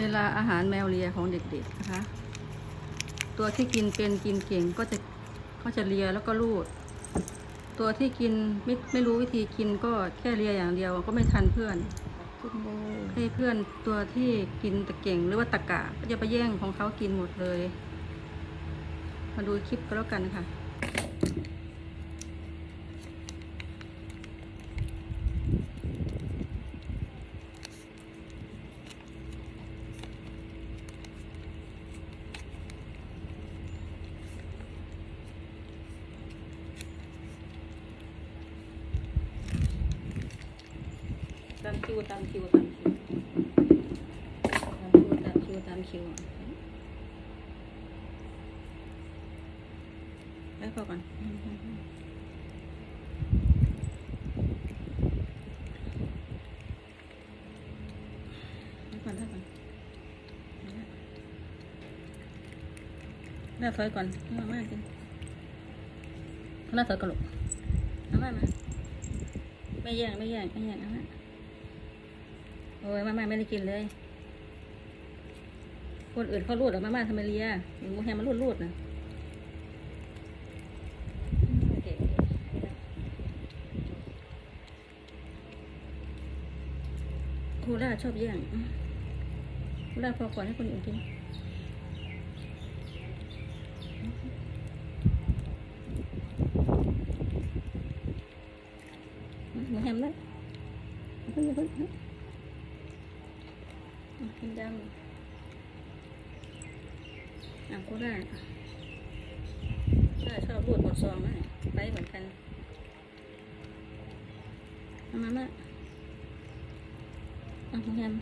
เวลาอาหารแมวเลียของเด็กๆนะคะ ตัวที่กินเป็นกินเก่งก็จะก็จะเลียแล้วก็ลูด ตัวที่กินไม่ไม่รู้วิธีกินก็แค่เลียอย่างเดียวก็ไม่ทันเพื่อนให้เพื่อนตัวที่กินแต่เก่งหรือว่าตะกะก็จะไปแย่งของเขากินหมดเลย มาดูคลิปก็แล้วกันค่ะามคิวตามคิวตามคิวตามคิวตามคิวตามคิวแล้วพอก่อนแล้วก่อนแล้ก่อนแม่ถอยก่อนมามากจริงแม่ถอยก่อนลูกเอามามาไม่แย่งไม่แย่งไม่แย่งเอามา โอ้ยมาม่าไม่ได้กินเลย คนอื่นเขารูดหรอมาม่าทำไมเลียหมูแฮมมันรูดรูดนะเก่งครูล่าชอบแย่งคูล่าพอก่อนให้คนอื่นกินหมูแฮมนะเพิ่งเพิ่งเพิ่ง กินดำอะก็ได้ถ้าชอบรูดหมดซองนะไปเหมือนกันเอามามาอะคุณแฮม